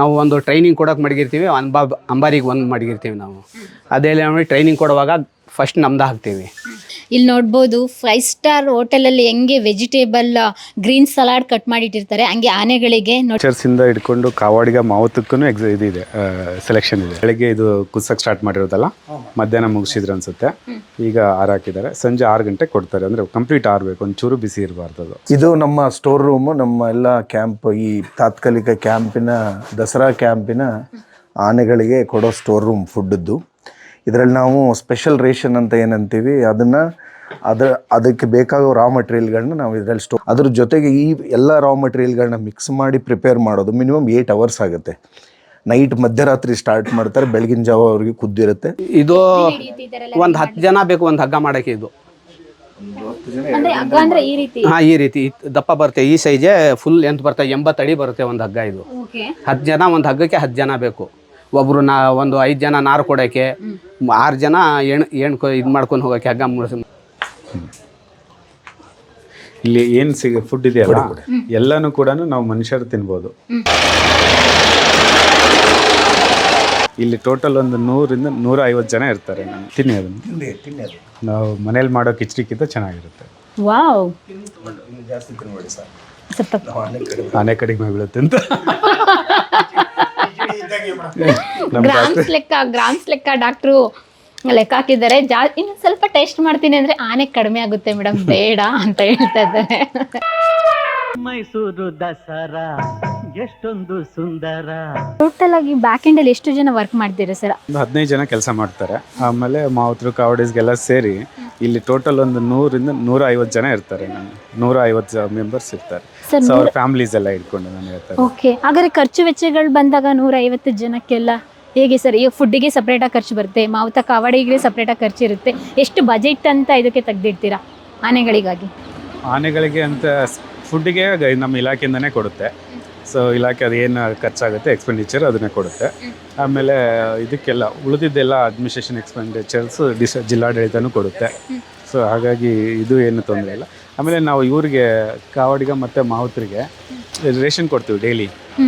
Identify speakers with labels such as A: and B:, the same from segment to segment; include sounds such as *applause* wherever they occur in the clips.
A: ನಾವು ಒಂದು ಟ್ರೈನಿಂಗ್ ಕೊಡೋಕೆ ಮಡಗಿರ್ತೀವಿ ಅಂಬಾ ಅಂಬಾರಿಗೆ ಒಂದು ಮಡಗಿರ್ತೀವಿ ನಾವು. ಅದೇ ಟ್ರೈನಿಂಗ್ ಕೊಡುವಾಗ ಫಸ್ಟ್ ನಮ್ದು ಹಾಕ್ತೀವಿ.
B: ಇಲ್ಲಿ ನೋಡ್ಬೋದು ಫೈವ್ ಸ್ಟಾರ್ ಹೋಟೆಲಲ್ಲಿ ಹೆಂಗೆ ವೆಜಿಟೇಬಲ್ ಗ್ರೀನ್ ಸಲಾಡ್ ಕಟ್ ಮಾಡಿಟ್ಟಿರ್ತಾರೆ. ಹಂಗೆ ಆನೆಗಳಿಗೆ ನೋಡಿ
C: ಟೀಚರ್ಸ್ ಇಂದ ಹಿಡ್ಕೊಂಡು ಕಾವಾಡಿಗ ಮಾವುತಕ್ಕೂ ಎಕ್ಸ್ ಇದು ಇದೆ ಸೆಲೆಕ್ಷನ್ ಇದೆ. ಬೆಳಿಗ್ಗೆ ಇದು ಕುಸಕ್ ಸ್ಟಾರ್ಟ್ ಮಾಡಿರೋದಲ್ಲ ಮಧ್ಯಾಹ್ನ ಮುಗಿಸಿದ್ರು ಅನ್ಸುತ್ತೆ. ಈಗ ಆರು ಹಾಕಿದ್ದಾರೆ. ಸಂಜೆ ಆರು ಗಂಟೆ ಕೊಡ್ತಾರೆ. ಅಂದ್ರೆ ಕಂಪ್ಲೀಟ್ ಆರ್ಬೇಕು ಒಂಚೂರು ಬಿಸಿ ಇರಬಾರ್ದು ಅದು.
D: ಇದು ನಮ್ಮ ಸ್ಟೋರ್ ರೂಮು ನಮ್ಮ ಎಲ್ಲ ಕ್ಯಾಂಪ್ ಈ ತಾತ್ಕಾಲಿಕ ಕ್ಯಾಂಪಿನ ದಸರಾ ಕ್ಯಾಂಪಿನ ಆನೆಗಳಿಗೆ ಕೊಡೋ ಸ್ಟೋರ್ ರೂಮ್ ಫುಡ್ಡದ್ದು ಇದರಲ್ಲಿ ನಾವು ಸ್ಪೆಷಲ್ ರೇಷನ್ ಅಂತ ಏನಂತೀವಿ ಅದನ್ನು ಅದ ಅದಕ್ಕೆ ಬೇಕಾಗೋ ರಾ ಮಟೀರಿಯಲ್ಗಳನ್ನ ನಾವು ಇದರಲ್ಲಿ ಸ್ಟೋ ಅದ್ರ ಜೊತೆಗೆ ಈ ಎಲ್ಲ ರಾ ಮಟೀರಿಯಲ್ಗಳನ್ನ ಮಿಕ್ಸ್ ಮಾಡಿ ಪ್ರಿಪೇರ್ ಮಾಡೋದು ಮಿನಿಮಮ್ ಏಯ್ಟ್ ಅವರ್ಸ್ ಆಗುತ್ತೆ. ನೈಟ್ ಮಧ್ಯರಾತ್ರಿ ಸ್ಟಾರ್ಟ್ ಮಾಡ್ತಾರೆ ಬೆಳಗಿನ ಜಾವ ಅವ್ರಿಗೆ ಕುದ್ದಿರುತ್ತೆ
A: ಇದು ಒಂದು ಹತ್ತು ಜನ ಬೇಕು ಒಂದು ಹಗ್ಗ ಮಾಡೋಕ್ಕೆ ಇದು.
B: ಅಂದ್ರೆ ಹಗ್ಗ ಅಂದ್ರೆ ಈ ರೀತಿ?
A: ಹಾಂ ಈ ರೀತಿ. ದಪ್ಪ ಬರುತ್ತೆ ಈ ಸೈಜೇ ಫುಲ್ ಎಂತ ಬರುತ್ತೆ ಎಂಬತ್ತು ಅಡಿ ಬರುತ್ತೆ ಒಂದು ಹಗ್ಗ ಇದು.
B: ಓಕೆ
A: ಹತ್ತು ಜನ ಒಂದು ಹಗ್ಗಕ್ಕೆ ಹತ್ತು ಜನ ಬೇಕು. ಒಬ್ರು ನಾ ಒಂದು ಐದು ಜನ ನಾರು ಕೊಡೋಕ್ಕೆ ಆರು ಜನ ಎಣ್ ಎಣ್ಕೊ ಇದು ಮಾಡ್ಕೊಂಡು ಹೋಗೋಕ್ಕೆ ಹಗ್ಗ ಮುಳ್ಸಿ
C: ಇಲ್ಲಿ ಏನು ಸಿಗ ಫುಡ್ ಇದೆಯಲ್ಲ ಎಲ್ಲನೂ ಕೂಡ ನಾವು ಮನುಷ್ಯರು ತಿನ್ಬೋದು. ಇಲ್ಲಿ ಟೋಟಲ್ ಒಂದು ನೂರಿಂದ ನೂರ ಐವತ್ತು ಜನ ಇರ್ತಾರೆ ನಾನು ತಿನ್ನಿ ಅದನ್ನು. ನಾವು ಮನೇಲಿ ಮಾಡೋ ಕಿಚಡಿಕ್ಕಿಂತ ಚೆನ್ನಾಗಿರುತ್ತೆ.
B: ವಾವ್. ಸರ್.
C: ಆನೆ ಕಡಿಮೆ ಬೀಳುತ್ತೆ ಅಂತ. *laughs*
B: ಗ್ರಾಮ್ಸ್ ಲೆಕ್ಕ ಗ್ರಾಮ್ಸ್ ಲೆಕ್ಕ ಡಾಕ್ಟ್ರು ಲೆಕ್ಕ ಹಾಕಿದ್ದಾರೆ. ಜಾ ಇನ್ನು ಸ್ವಲ್ಪ ಟೆಸ್ಟ್ ಮಾಡ್ತೀನಿ ಅಂದ್ರೆ ಆನೆ ಕಡಿಮೆ ಆಗುತ್ತೆ ಮೇಡಮ್ ಬೇಡ ಅಂತ ಹೇಳ್ತಾ ಇದ್ದಾರೆ.
E: ಮೈಸೂರು ದಸರಾ ಎಷ್ಟೊಂದು ಸುಂದರ.
B: ಟೋಟಲ್ ಆಗಿ ಬ್ಯಾಕ್ ಎಂಡ್ ಅಲ್ಲಿ ಎಷ್ಟು ಜನ ವರ್ಕ್ ಮಾಡ್ತೀರಾ ಸರ್?
C: ಒಂದು ಹದಿನೈದು ಜನ ಕೆಲಸ ಮಾಡ್ತಾರೆ. ಆಮೇಲೆ ಮಾವತರು ಕಾವಡೀಸ್ಗೆಲ್ಲ ಸೇರಿ ಇಲ್ಲಿ ಟೋಟಲ್ ಒಂದು ನೂರಿಂದ ನೂರ ಐವತ್ತು ಜನ ಇರ್ತಾರೆ ನಾನು ನೂರ ಐವತ್ತು ಮೆಂಬರ್ಸ್ ಇರ್ತಾರೆ.
B: ಸರ್
C: ಸೊ ಅವ್ರ ಫ್ಯಾಮಿಲೀಸ್ ಎಲ್ಲ ಇಟ್ಕೊಂಡು ನಾನು ಹೇಳ್ತಾರೆ
B: ಓಕೆ ಹಾಗಾದ್ರೆ ಖರ್ಚು ವೆಚ್ಚಗಳು ಬಂದಾಗ ನೂರ ಐವತ್ತು ಜನಕ್ಕೆಲ್ಲ ಹೇಗೆ ಸರ್? ಈಗ ಫುಡ್ಡಿಗೆ ಸಪ್ರೇಟಾಗಿ ಖರ್ಚು ಬರುತ್ತೆ ಮಾವುತ ಕಾವಡಿಗೆ ಸಪ್ರೇಟಾಗಿ ಖರ್ಚು ಇರುತ್ತೆ. ಎಷ್ಟು ಬಜೆಟ್ ಅಂತ ಇದಕ್ಕೆ ತೆಗ್ದಿಡ್ತೀರಾ ಆನೆಗಳಿಗಾಗಿ?
C: ಆನೆಗಳಿಗೆ ಅಂತ ಫುಡ್ಡಿಗೆ ನಮ್ಮ ಇಲಾಖೆಯಿಂದನೇ ಕೊಡುತ್ತೆ. ಸೊ ಇಲಾಖೆ ಅದು ಏನು ಖರ್ಚಾಗುತ್ತೆ ಎಕ್ಸ್ಪೆಂಡಿಚರ್ ಅದನ್ನೇ ಕೊಡುತ್ತೆ. ಆಮೇಲೆ ಇದಕ್ಕೆಲ್ಲ ಉಳಿದಿದ್ದೆಲ್ಲ ಅಡ್ಮಿನಿಸ್ಟ್ರೇಷನ್ ಎಕ್ಸ್ಪೆಂಡಿಚರ್ಸ್ ಡಿಸ್ ಜಿಲ್ಲಾಡಳಿತನೂ ಕೊಡುತ್ತೆ. ಸೊ ಹಾಗಾಗಿ ಇದು ಏನು ತೊಂದರೆ ಇಲ್ಲ. ಆಮೇಲೆ ನಾವು ಇವ್ರಿಗೆ, ಕಾವಾಡಿಗ ಮತ್ತು ಮಾವುತರಿಗೆ ರೇಷನ್ ಕೊಡ್ತೀವಿ ಡೈಲಿ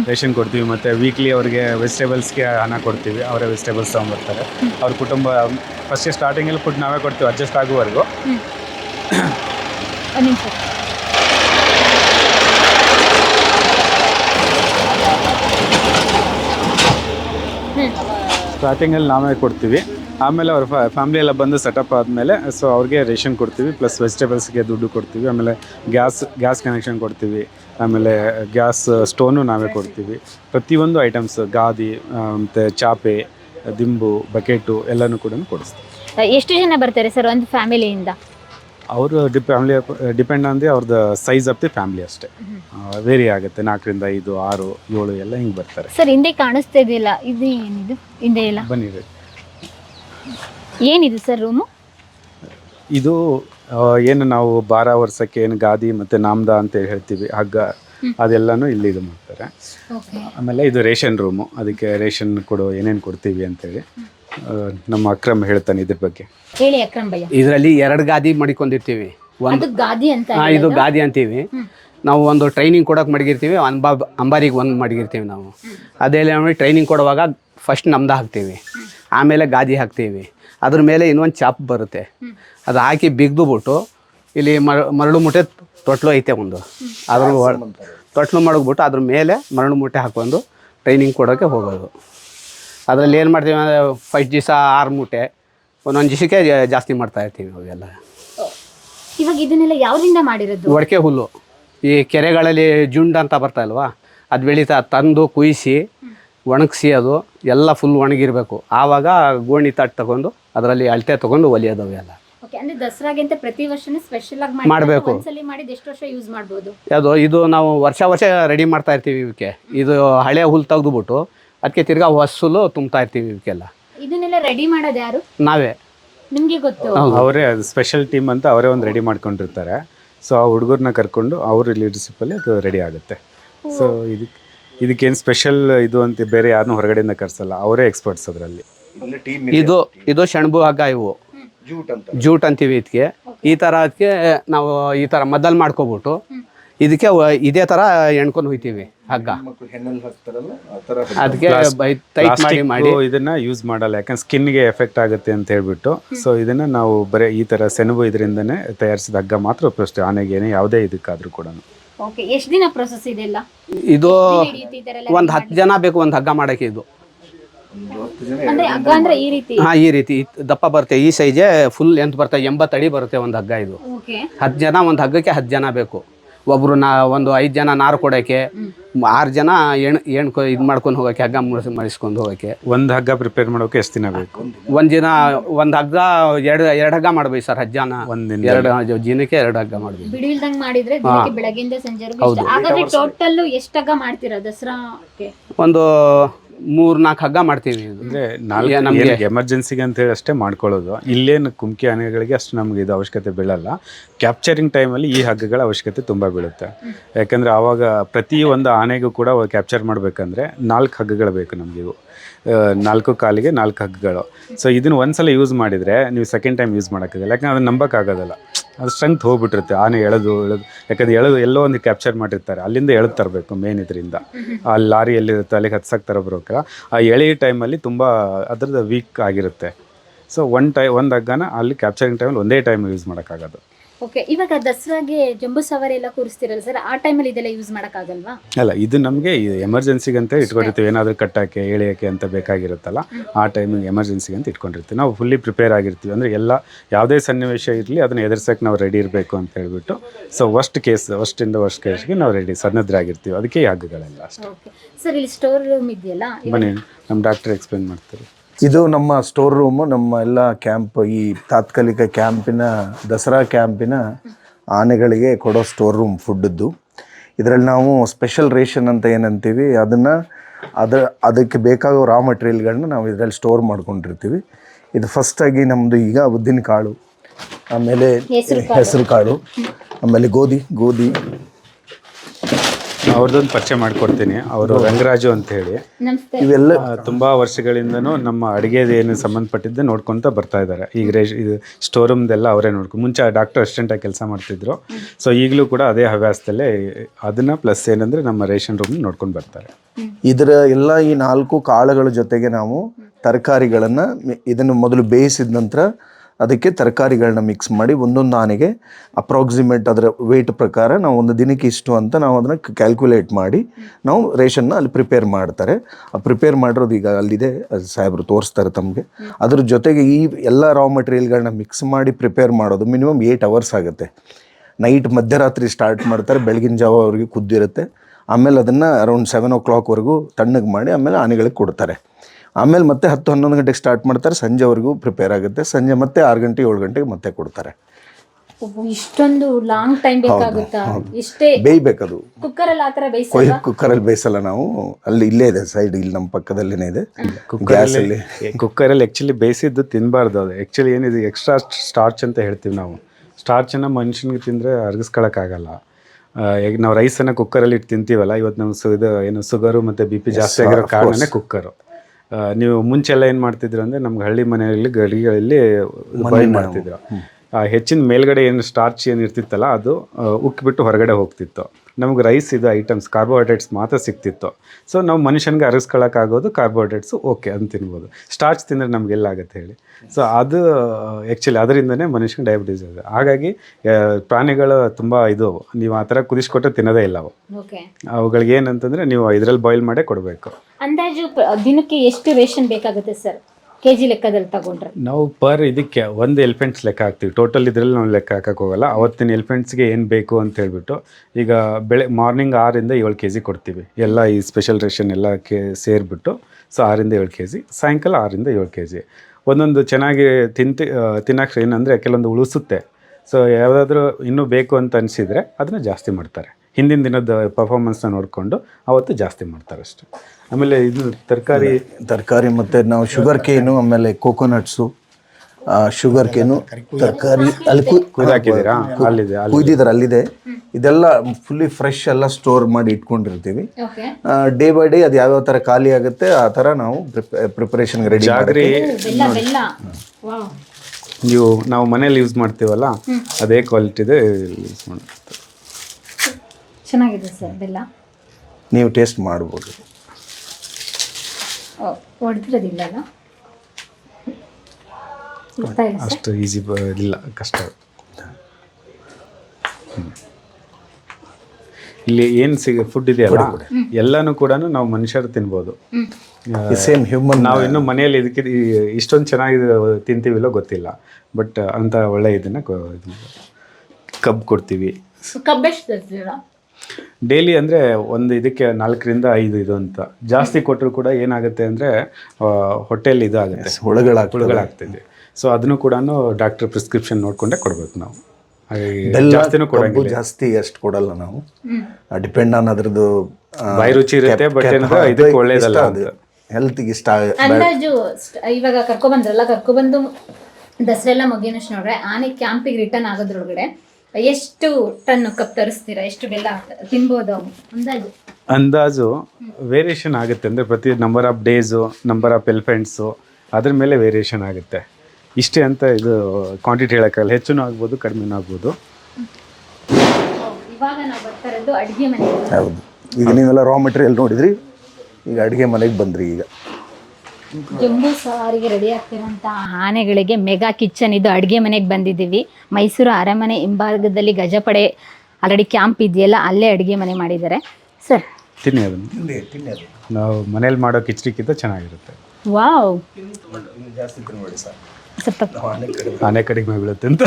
C: ರೇಷನ್ ಕೊಡ್ತೀವಿ ಮತ್ತು ವೀಕ್ಲಿ ಅವ್ರಿಗೆ ವೆಜಿಟೇಬಲ್ಸ್ಗೆ ಹಣ ಕೊಡ್ತೀವಿ. ಅವರೇ ವೆಜಿಟೇಬಲ್ಸ್ ತೊಗೊಂಬರ್ತಾರೆ ಅವ್ರ ಕುಟುಂಬ ಫಸ್ಟಿಗೆ ಸ್ಟಾರ್ಟಿಂಗಲ್ಲಿ ಫುಡ್ ನಾವೇ ಕೊಡ್ತೀವಿ ಅಡ್ಜಸ್ಟ್ ಆಗುವವರೆಗೂ. ಸ್ಟಾರ್ಟಿಂಗಲ್ಲಿ ನಾವೇ ಕೊಡ್ತೀವಿ. ಆಮೇಲೆ ಅವ್ರ ಫ್ಯಾಮಿಲಿ ಎಲ್ಲ ಬಂದು ಸೆಟಪ್ ಆದಮೇಲೆ ಸೊ ಅವ್ರಿಗೆ ರೇಷನ್ ಕೊಡ್ತೀವಿ ಪ್ಲಸ್ ವೆಜಿಟೇಬಲ್ಸ್ಗೆ ದುಡ್ಡು ಕೊಡ್ತೀವಿ, ಆಮೇಲೆ ಗ್ಯಾಸ್ ಗ್ಯಾಸ್ ಕನೆಕ್ಷನ್ ಕೊಡ್ತೀವಿ, ಆಮೇಲೆ ಗ್ಯಾಸ್ ಸ್ಟೋನು ನಾವೇ ಕೊಡ್ತೀವಿ. ಪ್ರತಿಯೊಂದು ಐಟಮ್ಸ್ ಗಾದಿ ಮತ್ತು ಚಾಪೆ, ದಿಂಬು ಬಕೆಟು ಎಲ್ಲನೂ ಕೂಡ ಕೊಡಿಸ್ತೀವಿ.
B: ಎಷ್ಟು ಜನ ಬರ್ತಾರೆ ಸರ್ ಒಂದು ಫ್ಯಾಮಿಲಿಯಿಂದ
C: ಅವರು the family depend on the ಅವ್ರದ್ದು ಸೈಜ್ ಆಫ್ ದಿ ಫ್ಯಾಮಿಲಿ ಅಷ್ಟೇ ವೇರಿ ಆಗುತ್ತೆ. ನಾಲ್ಕರಿಂದ ಐದು ಆರು ಏಳು ಎಲ್ಲ ಹಿಂಗೆ ಬರ್ತಾರೆ.
B: ಸರ್ ಹಿಂದೆ ಕಾಣಿಸ್ತಾ ಇದೆಯಲ್ಲ ಇದು ಏನಿದು? ಹಿಂದೆ ಇಲ್ಲ.
C: ಬನ್ನಿ
B: ಏನಿದು ಸರ್ ರೂಮು
C: ಇದು ಏನು ನಾವು ಬಾರ ವರ್ಷಕ್ಕೆ ಏನು ಗಾದಿ ಮತ್ತು ನಾಮ್ದ ಅಂತ ಹೇಳ್ತೀವಿ. ಹಗ್ಗ ಅದೆಲ್ಲನೂ ಇಲ್ಲಿ ಇದು ಮಾಡ್ತಾರೆ. ಆಮೇಲೆ ಇದು ರೇಷನ್ ರೂಮು ಅದಕ್ಕೆ ರೇಷನ್ ಕೊಡು ಏನೇನು ಕೊಡ್ತೀವಿ ಅಂತೇಳಿ. ನಮ್ಮ ಅಕ್ರಮ್ ಹೇಳ್ತಾನೆ ಇದ್ರ ಬಗ್ಗೆ.
B: ಹೇಳಿ ಅಕ್ರಮ್ ಭಯ್ಯ.
A: ಇದರಲ್ಲಿ ಎರಡು ಗಾದಿ ಮಡಿಕೊಂಡಿರ್ತೀವಿ. ಒಂದು
B: ಅದು ಗಾದಿ ಅಂತ
A: ಹಾಂ ಇದು ಗಾದಿ ಅಂತೀವಿ. ನಾವು ಒಂದು ಟ್ರೈನಿಂಗ್ ಕೊಡೋಕೆ ಮಡಗಿರ್ತೀವಿ ಅಂಬಾ ಅಂಬಾರಿಗೆ ಒಂದು ಮಡಗಿರ್ತೀವಿ ನಾವು. ಅದೇ ಟ್ರೈನಿಂಗ್ ಕೊಡುವಾಗ ಫಸ್ಟ್ ನಮ್ದು ಹಾಕ್ತೀವಿ. ಆಮೇಲೆ ಗಾದಿ ಹಾಕ್ತೀವಿ. ಅದ್ರ ಮೇಲೆ ಇನ್ನೊಂದು ಚಾಪ್ ಬರುತ್ತೆ. ಅದು ಹಾಕಿ ಬಿಗ್ದು ಬಿಟ್ಟು ಇಲ್ಲಿ ಮರ ಮರಳು ಮೂಟೆ ತೊಟ್ಲು ಐತೆ ಒಂದು. ಅದ್ರ ಒಳ- ತೊಟ್ಲು ಮಡಗ್ಬಿಟ್ಟು ಅದ್ರ ಮೇಲೆ ಮರಳು ಮೂಟೆ ಹಾಕೊಂಡು ಟ್ರೈನಿಂಗ್ ಕೊಡೋಕ್ಕೆ ಹೋಗೋದು. ಅದರಲ್ಲಿ ಏನು ಮಾಡ್ತೀವಿ ಅಂದರೆ ಫಸ್ಟ್ ದಿವಸ ಆರು ಮೂಟೆ ಒಂದೊಂದು ದಿವಸಕ್ಕೆ ಜಾಸ್ತಿ ಮಾಡ್ತಾ ಇರ್ತೀವಿ ಅವೆಲ್ಲ
B: ಇವಾಗ ಇದನ್ನೆಲ್ಲ ಯಾವ್ದ್ರಿಂದ ಮಾಡಿರೋದು?
A: ಒಡಕೆ ಹುಲ್ಲು. ಈ ಕೆರೆಗಳಲ್ಲಿ ಜುಂಡ ಅಂತ ಬರ್ತಾ ಇಲ್ವಾ? ಅದು ಬೆಳೀತಾ ತಂದು ಕುಯ್ಸಿ ಒಣಗಿಸಿ ಅದು ಎಲ್ಲ ಫುಲ್ ಒಣಗಿರಬೇಕು. ಆವಾಗ ಗೋಣಿ ತಟ್ಟು ತಗೊಂಡು ಅದರಲ್ಲಿ ಅಳತೆ ತಗೊಂಡು ಒಲಿಯೋದು ಅವೆಲ್ಲ.
B: ಓಕೆ ಅಂದ್ರೆ ದಸರಾಗೆ ಅಂತ ಪ್ರತಿ ವರ್ಷನೂ ಸ್ಪೆಷಲ್ ಆಗಿ
A: ಮಾಡ್ಬೇಕು.
B: ಒಂದ್ಸಲಿ ಮಾಡಿದ ಎಷ್ಟು ವರ್ಷ ಯೂಸ್ ಮಾಡ್ಬೋದು?
A: ಅದು ಇದು ನಾವು ವರ್ಷ ವರ್ಷ ರೆಡಿ ಮಾಡ್ತಾ ಇರ್ತೀವಿ ಇವಕ್ಕೆ. ಇದು ಹಳೆ ಹುಲ್ಲು ತೆಗೆದುಬಿಟ್ಟು ಅದಕ್ಕೆ ತಿರ್ಗಾ ಹುಲ್ಲು ತುಂಬ್ತಾ ಇರ್ತೀವಿ ಇದಕ್ಕೆಲ್ಲ.
B: ಇದನ್ನೆಲ್ಲ ರೆಡಿ ಮಾಡೋದು ಯಾರು?
A: ನಾವೇ.
B: ನಿಮಗೆ ಗೊತ್ತು.
C: ಅವರೇ ಅದು ಸ್ಪೆಷಲ್ ಟೀಮ್ ಅಂತ ಅವರೇ ಒಂದು ರೆಡಿ ಮಾಡ್ಕೊಂಡಿರ್ತಾರೆ. ಸೊ ಆ ಹುಡುಗರನ್ನ ಕರ್ಕೊಂಡು ಅವ್ರ ಲೀಡರ್ಶಿಪ್ಪಲ್ಲಿ ಅದು ರೆಡಿ ಆಗುತ್ತೆ. ಸೊ ಇದಕ್ಕೆ ಇದಕ್ಕೇನು ಸ್ಪೆಷಲ್ ಇದು ಅಂತ ಬೇರೆ ಯಾರನ್ನೂ ಹೊರಗಡೆಯಿಂದ ಕರ್ಸಲ್ಲ. ಅವರೇ ಎಕ್ಸ್ಪರ್ಟ್ಸ್ ಅದರಲ್ಲಿ.
A: ಇದು ಇದು ಸೆಣಬು ಹಗ್ಗ ಇವು. ಜೂಟ್ ಅಂತೀವಿ ಇದಕ್ಕೆ. ಈ ಥರ ಅದಕ್ಕೆ ನಾವು ಈ ಥರ ಮದ್ದಲ್ಲಿ ಮಾಡ್ಕೊಬಿಟ್ಟು ಇದಕ್ಕೆ ವ- ಇದೇ ತರ ಎಣ್ಕೊಂಡು ಹೋಯ್ತೀವಿ ಹಗ್ಗ. ಅದಕ್ಕೆ ಟೈಟ್ ಮಾಡಿ ಮಾಡಿ.
C: ಇದನ್ನ ಯೂಸ್ ಮಾಡಲ್ಲ ಯಾಕಂದ್ರೆ ಸ್ಕಿನ್ಗೆ ಎಫೆಕ್ಟ್ ಆಗುತ್ತೆ ಅಂತ ಹೇಳ್ಬಿಟ್ಟು. ಸೊ ಇದನ್ನ ನಾವು ಬರೀ ಈ ತರ ಸೆಣಬು ಇದರಿಂದನೇ ತಯಾರಿಸಿದ ಹಗ್ಗ ಮಾತ್ರ ಉಪಯೋಗಿಸ್ತೀವಿ ಆನೆಗೆ ಏನೇ ಯಾವುದೇ ಇದಕ್ಕಾದ್ರೂ ಕೂಡ
B: ಓಕೆ ಎಷ್ಟು ದಿನ ಪ್ರೊಸೆಸ್ ಇದೆಲ್ಲ
A: ಇದು ಒಂದು ಹತ್ತು ಜನ ಬೇಕು ಒಂದು ಹಗ್ಗ ಮಾಡಕ್ಕೆ ಇದು.
B: ಹಾ ಹಗ್ಗ ಅಂದ್ರೆ ಈ ರೀತಿ?
A: ಹಾಂ ಈ ರೀತಿ. ದಪ್ಪ ಬರುತ್ತೆ ಈ ಸೈಜೇ ಫುಲ್ ಎಂತ ಬರುತ್ತೆ ಎಂಬತ್ತು ಅಡಿ ಬರುತ್ತೆ ಒಂದು ಹಗ್ಗ ಇದು.
B: ಓಕೆ
A: ಹತ್ತು ಜನ ಒಂದು ಹಗ್ಗಕ್ಕೆ ಹತ್ತು ಜನ ಬೇಕು. ಒಬ್ರು ನಾ ಒಂದು ಐದು ಜನ ನಾರು ಕೊಡೋಕ್ಕೆ ಆರು ಜನ ಎಣ್ ಎಣ್ಕೊ ಇದು ಮಾಡ್ಕೊಂಡು ಹೋಗೋಕ್ಕೆ ಹಗ್ಗ ಮುಳಿಸ್ ಮಡಿಸ್ಕೊಂಡು ಹೋಗೋಕ್ಕೆ.
C: ಒಂದು ಹಗ್ಗ ಪ್ರಿಪೇರ್ ಮಾಡೋಕೆ ಎಷ್ಟು ದಿನ ಬೇಕು?
A: ಒಂದು ದಿನ ಒಂದು ಹಗ್ಗ ಎರಡು ಎರಡು ಹಗ್ಗ ಮಾಡ್ಬೇಕು ಸರ್ ಹಜ್ಜಾನ ಜನ.
C: ಒಂದಿನ
A: ಎರಡು ದಿನಕ್ಕೆ ಎರಡು ಹಗ್ಗ ಮಾಡ್ಬೇಕು.
B: ಬಿಡಿಲ್ದಂಗ್ ಮಾಡಿದ್ರೆ ದಿನಕ್ಕೆ ಸಂಜೆ. ಹಾಗಾದ್ರೆ ಟೋಟಲ್ ಎಷ್ಟಾಗ ಮಾಡ್ತೀರಾ ದಸರಾಕ್ಕೆ?
A: ಒಂದು ಮೂರು ನಾಲ್ಕು ಹಗ್ಗ ಮಾಡ್ತೀವಿ
C: ಅಂದ್ರೆ ನಾಲ್ಕು
A: ನಮ್ಗೆ-
C: ಎಮರ್ಜೆನ್ಸಿಗೆ ಅಂತ ಹೇಳಿ ಅಷ್ಟೇ ಮಾಡ್ಕೊಳ್ಳೋದು. ಇಲ್ಲೇನು ಕುಮ್ಕಿ ಆನೆಗಳಿಗೆ ಅಷ್ಟು ನಮ್ಗೆ ಇದು ಅವಶ್ಯಕತೆ ಬೀಳಲ್ಲ. ಕ್ಯಾಪ್ಚರಿಂಗ್ ಟೈಮಲ್ಲಿ ಈ ಹಗ್ಗಗಳ ಅವಶ್ಯಕತೆ ತುಂಬ ಬೀಳುತ್ತೆ. ಯಾಕಂದ್ರೆ ಆವಾಗ ಪ್ರತಿ ಒಂದು ಆನೆಗೂ ಕೂಡ ಕ್ಯಾಪ್ಚರ್ ಮಾಡಬೇಕಂದ್ರೆ ನಾಲ್ಕು ಹಗ್ಗಗಳು ಬೇಕು ನಮಗೆ ಇವು. ನಾಲ್ಕು ಕಾಲಿಗೆ ನಾಲ್ಕು ಹಗ್ಗಗಳು. ಸೊ ಇದನ್ನ ಒಂದ್ಸಲ ಯೂಸ್ ಮಾಡಿದರೆ ನೀವು ಸೆಕೆಂಡ್ ಟೈಮ್ ಯೂಸ್ ಮಾಡೋಕ್ಕಾಗಲ್ಲ. ಯಾಕಂದ್ರೆ ಅದನ್ನ ನಂಬಕ್ಕಾಗೋದಿಲ್ಲ ಅದು ಸ್ಟ್ರೆಂತ್ ಹೋಗ್ಬಿಟ್ಟಿರುತ್ತೆ. ಆನೆ ಎಳೆದು ಎಳೆದು, ಯಾಕಂದ್ರೆ ಎಳೆದು ಎಲ್ಲೋ ಒಂದು ಕ್ಯಾಪ್ಚರ್ ಮಾಡಿರ್ತಾರೆ. ಅಲ್ಲಿಂದ ಎಳೆದು ತರಬೇಕು ಮೇನ್ ಇದರಿಂದ. ಆ ಲಾರಿ ಎಲ್ಲಿರುತ್ತೆ ಅಲ್ಲಿಗೆ ಹತ್ಸಕ್ಕೆ ತರಬರೋಕೆ ಆ ಎಳೆ ಟೈಮಲ್ಲಿ ತುಂಬ ಅದ್ರದ್ದು ವೀಕ್ ಆಗಿರುತ್ತೆ. ಸೊ ಒನ್ ಟೈ ಒಂದು ಹಗ್ಗನ ಅಲ್ಲಿ ಕ್ಯಾಪ್ಚರಿಂಗ್ ಟೈಮಲ್ಲಿ ಒಂದೇ ಟೈಮ್ ಯೂಸ್ ಮಾಡೋಕ್ಕಾಗೋದು.
B: ಓಕೆ ಇವಾಗ ದಸರಾಗೆ ಜಂಬೂ ಸವಾರಿ ಎಲ್ಲ ಕೂರಿಸ್ತಿರಲ್ಲ ಸರ್ ಆ ಟೈಮಲ್ಲಿ ಇದೆಲ್ಲ ಯೂಸ್ ಆಗಲ್ವಾ
C: ಅಲ್ಲ ಇದು ನಮಗೆ ಎಮರ್ಜೆನ್ಸಿಗೆ ಅಂತ ಇಟ್ಕೊಂಡಿರ್ತೀವಿ. ಏನಾದರೂ ಕಟ್ಟಕ್ಕೆ ಎಳೆಯೋಕ್ಕೆ ಅಂತ ಬೇಕಾಗಿರುತ್ತಲ್ಲ ಆ ಟೈಮಿಗೆ ಎಮರ್ಜೆನ್ಸಿಗೆ ಅಂತ ಇಟ್ಕೊಂಡಿರ್ತೀವಿ. ನಾವು ಫುಲ್ಲಿ ಪ್ರಿಪೇರ್ ಆಗಿರ್ತೀವಿ. ಅಂದರೆ ಎಲ್ಲ ಯಾವುದೇ ಸನ್ನಿವೇಶ ಇರಲಿ ಅದನ್ನ ಎದುರಿಸೋಕೆ ನಾವು ರೆಡಿ ಇರಬೇಕು ಅಂತ ಹೇಳ್ಬಿಟ್ಟು ಸೊ ವರ್ಸ್ಟ್ ಕೇಸ್ ವರ್ಸ್ಟಿಂದ ವರ್ಸ್ಟ್ ಕೇಸ್ಗೆ ನಾವು ರೆಡಿ ಸನ್ನದ್ರಾಗಿರ್ತೀವಿ ಅದಕ್ಕೆ ಈ ಹಗ್ಗಗಳೆಲ್ಲ ಅಷ್ಟೇ.
B: ಓಕೆ ಸರ್ ಇಲ್ಲಿ ಸ್ಟೋರ್ ರೂಮ್ ಇದೆಯಲ್ಲ?
C: ಬನ್ನಿ ನಮ್ಮ ಡಾಕ್ಟರ್ ಎಕ್ಸ್ಪ್ಲೇನ್ ಮಾಡ್ತಾರೆ.
D: ಇದು ನಮ್ಮ ಸ್ಟೋರ್ ರೂಮು ನಮ್ಮ ಎಲ್ಲ ಕ್ಯಾಂಪ್ ಈ ತಾತ್ಕಾಲಿಕ ಕ್ಯಾಂಪಿನ ದಸರಾ ಕ್ಯಾಂಪಿನ ಆನೆಗಳಿಗೆ ಕೊಡೋ ಸ್ಟೋರ್ ರೂಮ್ ಫುಡ್ಡದ್ದು ಇದರಲ್ಲಿ ನಾವು ಸ್ಪೆಷಲ್ ರೇಷನ್ ಅಂತ ಏನಂತೀವಿ ಅದನ್ನು ಅದ ಅದಕ್ಕೆ ಬೇಕಾಗೋ ರಾ ಮಟೀರಿಯಲ್ಗಳನ್ನ ನಾವು ಇದರಲ್ಲಿ ಸ್ಟೋರ್ ಮಾಡ್ಕೊಂಡಿರ್ತೀವಿ. ಇದು ಫಸ್ಟಾಗಿ ನಮ್ಮದು ಈಗ ಉದ್ದಿನ ಕಾಳು ಆಮೇಲೆ ಹೆಸರು ಕಾಳು ಆಮೇಲೆ ಗೋಧಿ ಗೋಧಿ
C: ಅವ್ರದ್ದೊಂದು ಪರಿಚಯ ಮಾಡ್ಕೊಡ್ತೀನಿ. ಅವರು ರಂಗರಾಜು ಅಂತ ಹೇಳಿ.
B: ನಮಸ್ತೆ.
D: ಇವೆಲ್ಲ
C: ತುಂಬಾ ವರ್ಷಗಳಿಂದನೂ ನಮ್ಮ ಅಡುಗೆದು ಏನು ಸಂಬಂಧಪಟ್ಟಿದ್ದೆ ನೋಡ್ಕೊಂತ ಬರ್ತಾ ಇದ್ದಾರೆ. ಈಗ ರೇಷ್ ಇದು ಸ್ಟೋರ್ ರೂಮ್ದೆಲ್ಲ ಅವರೇ ನೋಡ್ಕೊ ಮುಂಚೆ ಡಾಕ್ಟರ್ ಅಸಿಸ್ಟೆಂಟಾಗಿ ಕೆಲಸ ಮಾಡ್ತಿದ್ರು. ಸೊ ಈಗಲೂ ಕೂಡ ಅದೇ ಹವ್ಯಾಸದಲ್ಲೇ ಅದನ್ನ ಪ್ಲಸ್ ಏನಂದ್ರೆ ನಮ್ಮ ರೇಷನ್ ರೂಮ್ ನೋಡ್ಕೊಂಡು ಬರ್ತಾರೆ.
D: ಇದರ ಎಲ್ಲ ಈ ನಾಲ್ಕು ಕಾಳುಗಳ ಜೊತೆಗೆ ನಾವು ತರಕಾರಿಗಳನ್ನು ಇದನ್ನು ಮೊದಲು ಬೇಯಿಸಿದ ನಂತರ ಅದಕ್ಕೆ ತರಕಾರಿಗಳನ್ನ ಮಿಕ್ಸ್ ಮಾಡಿ ಒಂದೊಂದು ಆನೆಗೆ ಅಪ್ರಾಕ್ಸಿಮೇಟ್ ಅದರ ವೆಯ್ಟ್ ಪ್ರಕಾರ ನಾವು ಒಂದು ದಿನಕ್ಕೆ ಇಷ್ಟು ಅಂತ ನಾವು ಅದನ್ನು ಕ್ಯಾಲ್ಕುಲೇಟ್ ಮಾಡಿ ನಾವು ರೇಷನ್ನ ಅಲ್ಲಿ ಪ್ರಿಪೇರ್ ಮಾಡ್ತಾರೆ. ಆ ಪ್ರಿಪೇರ್ ಮಾಡಿರೋದು ಈಗ ಅಲ್ಲಿದೆ ಸಾಹೇಬರು ತೋರಿಸ್ತಾರೆ ತಮಗೆ. ಅದ್ರ ಜೊತೆಗೆ ಈ ಎಲ್ಲ ರಾ ಮಟೀರಿಯಲ್ಗಳನ್ನ ಮಿಕ್ಸ್ ಮಾಡಿ ಪ್ರಿಪೇರ್ ಮಾಡೋದು ಮಿನಿಮಮ್ ಏಯ್ಟ್ ಅವರ್ಸ್ ಆಗುತ್ತೆ. ನೈಟ್ ಮಧ್ಯರಾತ್ರಿ ಸ್ಟಾರ್ಟ್ ಮಾಡ್ತಾರೆ, ಬೆಳಗಿನ ಜಾವ ಅವ್ರಿಗೆ ಕುದ್ದಿರುತ್ತೆ ಆಮೇಲೆ ಅದನ್ನು ಅರೌಂಡ್ ಸೆವೆನ್ ಓ ಕ್ಲಾಕ್ವರೆಗೂ ತಣ್ಣಗೆ ಮಾಡಿ ಆಮೇಲೆ ಆನೆಗಳಿಗೆ ಕೊಡ್ತಾರೆ. ಆಮೇಲೆ ಮತ್ತೆ ಹತ್ತು ಹನ್ನೊಂದು ಗಂಟೆಗೆ ಸ್ಟಾರ್ಟ್ ಮಾಡ್ತಾರೆ. ಸಂಜೆವರೆಗೂ ಪ್ರಿಪೇರ್ ಆಗುತ್ತೆ. ಸಂಜೆ ಮತ್ತೆ ಆರು ಗಂಟೆ ಏಳು ಗಂಟೆಗೆ ಮತ್ತೆ ಕೊಡ್ತಾರೆ.
B: ಇಷ್ಟೊಂದು ಲಾಂಗ್ ಟೈಮ್ ಬೇಕಾಗುತ್ತಾ? ಇಷ್ಟೇ
D: ಬೇಯ್ಬೇಕದು.
B: ಕುಕ್ಕರ್ ಅಲ್ಲಿ ಆತರ ಬೇಯಿಸಿ
D: ಕುಕ್ಕರಲ್ಲಿ ಬೇಯಿಸಲ್ಲ ನಾವು. ಅಲ್ಲಿ ಇಲ್ಲೇ ಇದೆ ಸೈಡ್ ಇಲ್ಲಿ ನಮ್ಮ ಪಕ್ಕದಲ್ಲಿನೇ ಇದೆ. ಗ್ಯಾಸಲ್ಲಿ
C: ಕುಕ್ಕರಲ್ಲಿ ಆ್ಯಕ್ಚುಲಿ ಬೇಯಿಸಿದ್ದು ತಿನ್ನಬಾರ್ದು ಅದು. ಆ್ಯಕ್ಚುಲಿ ಏನಿದೆ ಎಕ್ಸ್ಟ್ರಾ ಸ್ಟಾರ್ಚ್ ಅಂತ ಹೇಳ್ತೀವಿ ನಾವು. ಸ್ಟಾರ್ಚನ್ನು ಮನುಷ್ಯನಿಗೆ ತಿಂದರೆ ಅರಗಿಸ್ಕೊಳಕ್ಕಾಗಲ್ಲ. ಆ, ಈಗ ನಾವು ರೈಸನ್ನು ಕುಕ್ಕರಲ್ಲಿ ಇಟ್ಟು ತಿಂತೀವಲ್ಲ ಇವತ್ತು ನಮ್ಮ ಸು ಇದು ಏನು ಸುಗರು ಮತ್ತು ಬಿ ಪಿ ಜಾಸ್ತಿ ಆಗಿರೋ ಕಾರಣನೇ ಕುಕ್ಕರು ನೀವು ಮುಂಚೆಲ್ಲ ಏನು ಮಾಡ್ತಿದ್ರು ಅಂದರೆ ನಮ್ಗೆ ಹಳ್ಳಿ ಮನೆಯಲ್ಲಿ ಗಡಿಗಳಲ್ಲಿ ಬಾಯ್ಲ್ ಮಾಡ್ತಿದ್ರು. ಆ, ಹೆಚ್ಚಿನ ಮೇಲ್ಗಡೆ ಏನು ಸ್ಟಾರ್ಚ್ ಏನು ಇರ್ತಿತ್ತಲ್ಲ ಅದು ಉಕ್ಕಿಬಿಟ್ಟು ಹೊರಗಡೆ ಹೋಗ್ತಿತ್ತು. ನಮ್ಗೆ ರೈಸ್ ಇದು ಐಟಮ್ಸ್ ಕಾರ್ಬೋಹೈಡ್ರೇಟ್ಸ್ ಮಾತ್ರ ಸಿಗ್ತಿತ್ತು. ಸೊ ನಾವು ಮನುಷ್ಯನಿಗೆ ಅರಿಸ್ಕೊಳ್ಳೋಕ್ಕಾಗೋದು ಕಾರ್ಬೋಹೈಡ್ರೇಟ್ಸು ಓಕೆ ಅಂತ ತಿನ್ಬೋದು. ಸ್ಟಾರ್ಚ್ ತಿಂದರೆ ನಮ್ಗೆ ಆಗುತ್ತೆ ಹೇಳಿ. ಸೊ ಅದು ಆ್ಯಕ್ಚುಲಿ ಅದರಿಂದನೇ ಮನುಷ್ಯನಿಗೆ ಡಯಾಬಿಟೀಸ್ ಇದೆ ಹಾಗಾಗಿ ಪ್ರಾಣಿಗಳು ತುಂಬ ಇದು ನೀವು ಆ ಥರ ಕುದಿಸ್ಕೊಟ್ಟು ತಿನ್ನೋದೇ ಇಲ್ಲ ಅವು.
B: ಓಕೆ
C: ಅವುಗಳಿಗೆ ಏನಂತಂದರೆ ನೀವು ಇದರಲ್ಲಿ ಬಾಯ್ಲ್ ಮಾಡೇ ಕೊಡಬೇಕು.
B: ಅಂದಾಜು ದಿನಕ್ಕೆ ಎಷ್ಟು ರೇಷನ್ ಬೇಕಾಗುತ್ತೆ ಸರ್? ಕೆ ಜಿ ಲೆಕ್ಕದಲ್ಲಿ ತಗೊಂಡ್ರೆ?
C: ನಾವು ಪರ್ ಇದಕ್ಕೆ ಒಂದು ಎಲಿಫೆಂಟ್ಸ್ ಲೆಕ್ಕ ಹಾಕ್ತೀವಿ. ಟೋಟಲ್ ಇದರಲ್ಲಿ ನಾವು ಲೆಕ್ಕ ಹಾಕಕ್ಕೆ ಹೋಗಲ್ಲ. ಅವತ್ತಿನ ಎಲಿಫೆಂಟ್ಸ್ಗೆ ಏನು ಬೇಕು ಅಂತ ಹೇಳ್ಬಿಟ್ಟು ಈಗ ಬೆಳೆ ಮಾರ್ನಿಂಗ್ ಆರಿಂದ ಏಳು ಕೆ ಜಿ ಕೊಡ್ತೀವಿ. ಎಲ್ಲ ಈ ಸ್ಪೆಷಲ್ ರೇಷನ್ ಎಲ್ಲ ಕೆ, ಸೇರಿಬಿಟ್ಟು ಸೊ ಆರಿಂದ ಏಳು ಕೆ ಜಿ ಸಾಯಂಕಾಲ ಆರಿಂದ ಏಳು ಕೆ ಜಿ ಒಂದೊಂದು ಚೆನ್ನಾಗಿ ತಿಂತಿ ತಿನ್ನಕ್ಕೆ ಏನಂದರೆ ಕೆಲವೊಂದು ಉಳಿಸುತ್ತೆ. ಸೊ ಯಾವುದಾದ್ರೂ ಇನ್ನೂ ಬೇಕು ಅಂತ ಅನಿಸಿದರೆ ಅದನ್ನು ಜಾಸ್ತಿ ಮಾಡ್ತಾರೆ. ಹಿಂದಿನ ದಿನದ ಪರ್ಫಾರ್ಮೆನ್ಸ್ನ ನೋಡಿಕೊಂಡು ಅವತ್ತು ಜಾಸ್ತಿ ಮಾಡ್ತಾರೆ ಅಷ್ಟೆ ಆಮೇಲೆ ಇದು ತರಕಾರಿ
D: ತರಕಾರಿ ಮತ್ತು ನಾವು ಶುಗರ್ ಕೇನು ಆಮೇಲೆ ಕೋಕೋನಟ್ಸು ಶುಗರ್ ಕೇನು ತರಕಾರಿ ಅಲ್ಲಿ
C: ಕುಯ್ದಾಕಿದ್ದೀರಾ ಅಲ್ಲಿದೆ ಅಲ್ಲಿ
D: ಕುಯ್ದಿದ್ದಾರೆ ಅಲ್ಲಿದೆ. ಇದೆಲ್ಲ ಫುಲ್ಲಿ ಫ್ರೆಶ್ ಎಲ್ಲ ಸ್ಟೋರ್ ಮಾಡಿ ಇಟ್ಕೊಂಡಿರ್ತೀವಿ.
B: ಓಕೆ
D: ಡೇ ಬೈ ಡೇ ಅದು ಯಾವ್ಯಾವ ಥರ ಖಾಲಿ ಆಗುತ್ತೆ ಆ ಥರ ನಾವು ಪ್ರಿಪರೇಷನ್ ರೆಡಿ
C: ಜಾಗ್ರಿ
B: ವಾವ್
C: ನೀವು ನಾವು ಮನೇಲಿ ಯೂಸ್ ಮಾಡ್ತೀವಲ್ಲ ಅದೇ ಕ್ವಾಲಿಟಿದೆ ಯೂಸ್ ಮಾಡ್ತೀವಿ.
B: ಚೆನ್ನಾಗಿದೆ ಸರ್ ಬೆಲ್ಲ.
D: ನೀವು ಟೇಸ್ಟ್ ಮಾಡ್ಬೋದು.
B: ಹೊಡೆದಿರೋದಿಲ್ಲ ಅಲ್ಲ?
C: ಅಷ್ಟು ಈಸಿ ಇಲ್ಲ ಕಷ್ಟ. ಇಲ್ಲಿ ಏನು ಸಿಗ ಫುಡ್ ಇದೆಯಲ್ಲ? ಎಲ್ಲನೂ ಕೂಡ ನಾವು ಮನುಷ್ಯರು ತಿನ್ಬೋದು.
D: ಸೇಮ್ ಹ್ಯೂಮನ್
C: ನಾವು ಇನ್ನೂ ಮನೆಯಲ್ಲಿ ಇದಕ್ಕೆ ಇಷ್ಟೊಂದು ಚೆನ್ನಾಗಿ ತಿಂತೀವಿಲ್ಲೋ ಗೊತ್ತಿಲ್ಲ. ಬಟ್ ಅಂತ ಒಳ್ಳೆ ಇದನ್ನ ಕಬ್ ಕೊಡ್ತೀವಿ.
B: ಕಬ್ಬೆಷ್ಟು
C: ಡೈಲಿ ಅಂದರೆ ಒಂದು ಇದಕ್ಕೆ ನಾಲ್ಕರಿಂದ ಐದು ಇದು ಅಂತ. ಜಾಸ್ತಿ ಕೊಟ್ಟರು ಕೂಡ ಏನಾಗುತ್ತೆ ಅಂದರೆ ಹೊಟ್ಟೆಯಲ್ಲಿ ಇದಾಗುತ್ತೆ.
D: ಹುಳುಗಳಾಗ
C: ಹುಳುಗಳಾಗ್ತಿದೆ. ಸೊ ಅದನ್ನು ಕೂಡ ಡಾಕ್ಟರ್ ಪ್ರಿಸ್ಕ್ರಿಪ್ಷನ್ ನೋಡಿಕೊಂಡೇ ಕೊಡಬೇಕು ನಾವು. ಜಾಸ್ತಿನೂ ಕೊಡಂಗಿಲ್ಲ.
D: ಜಾಸ್ತಿ ಅಷ್ಟು ಕೊಡಲ್ಲ ನಾವು. ಡಿಪೆಂಡ್ ಆನ್ ಅದ್ರದ್ದು
C: ಬಾಯಿ ರುಚಿ ಇರುತ್ತೆ,
D: ಬಟ್
C: ಇದಕ್ಕೆ ಒಳ್ಳೇದಲ್ಲ
D: ಅದು. ಹೆಲ್ತ್ಗೆ ಇಷ್ಟ
B: ಅಂದಾಜು ಇವಾಗ ಕರ್ಕೊಬಂದ್ರಲ್ಲ ಕರ್ಕೊಬಂದು ದಸರಾ ಎಲ್ಲ ಮುಗಿಯೋನಷ್ಟು ನೋಡ್ರೆ ಆನೆ ಕ್ಯಾಂಪಿಗೆ ರಿಟರ್ನ್ ಆಗೋದ್ರೊಳಗಡೆ ಎಷ್ಟು ಟನ್ ಕಪ್ ತರಿಸ್ತೀರಾ? ಎಷ್ಟು ಬೆಲ್ಲ ತಿನ್ಬೋದು ಅಂದಾಜು.
C: ಅಂದಾಜು ವೇರಿಯೇಷನ್ ಆಗುತ್ತೆ. ಅಂದರೆ ಪ್ರತಿ number of days number of elephants ಅದ್ರ ಮೇಲೆ ವೇರಿಯೇಷನ್ ಆಗುತ್ತೆ. ಇಷ್ಟೇ ಅಂತ ಇದು ಕ್ವಾಂಟಿಟಿ ಹೇಳೋಕ್ಕಾಗಲ್ಲ. ಹೆಚ್ಚೂ ಆಗ್ಬೋದು ಕಡಿಮೆನೂ ಆಗ್ಬೋದು.
B: ಇವಾಗ ನಾವು ಬರ್ತಾ ಇರೋದು ಅಡುಗೆ ಮನೆ
D: ಹೌದು. ಈಗ ನೀವೆಲ್ಲ ರಾ ಮೆಟೀರಿಯಲ್ ನೋಡಿದ್ರಿ ಈಗ ಅಡುಗೆ ಮನೆಗೆ ಬಂದ್ರಿ ಈಗ.
B: ಜಂಬೂ ಸವಾರಿಗೆ ರೆಡಿ ಆಗ್ತಿರೋಂಥ ಆನೆಗಳಿಗೆ ಮೆಗಾ ಕಿಚನ್ ಇದು ಅಡುಗೆ ಮನೆಗೆ ಬಂದಿದ್ದೀವಿ. ಮೈಸೂರು ಅರಮನೆ ಹಿಂಭಾಗದಲ್ಲಿ ಗಜಪಡೆ ಆಲ್ರೆಡಿ ಕ್ಯಾಂಪ್ ಇದೆಯಲ್ಲ ಅಲ್ಲೇ ಅಡುಗೆ ಮನೆ ಮಾಡಿದ್ದಾರೆ. ಸರ್
C: ತಿನ್ನಿ ಅದನ್ನು. ನಾವು ಮನೇಲಿ ಮಾಡೋ ಕಿಚಡಿಕ್ಕಿಂತ ಚೆನ್ನಾಗಿರುತ್ತೆ.
B: ವಾವ್
D: ಸರ್
B: ಸ್ವಲ್ಪ
C: ಆನೆ ಕಡಿಮೆ ಬೀಳುತ್ತೆ ಅಂತ.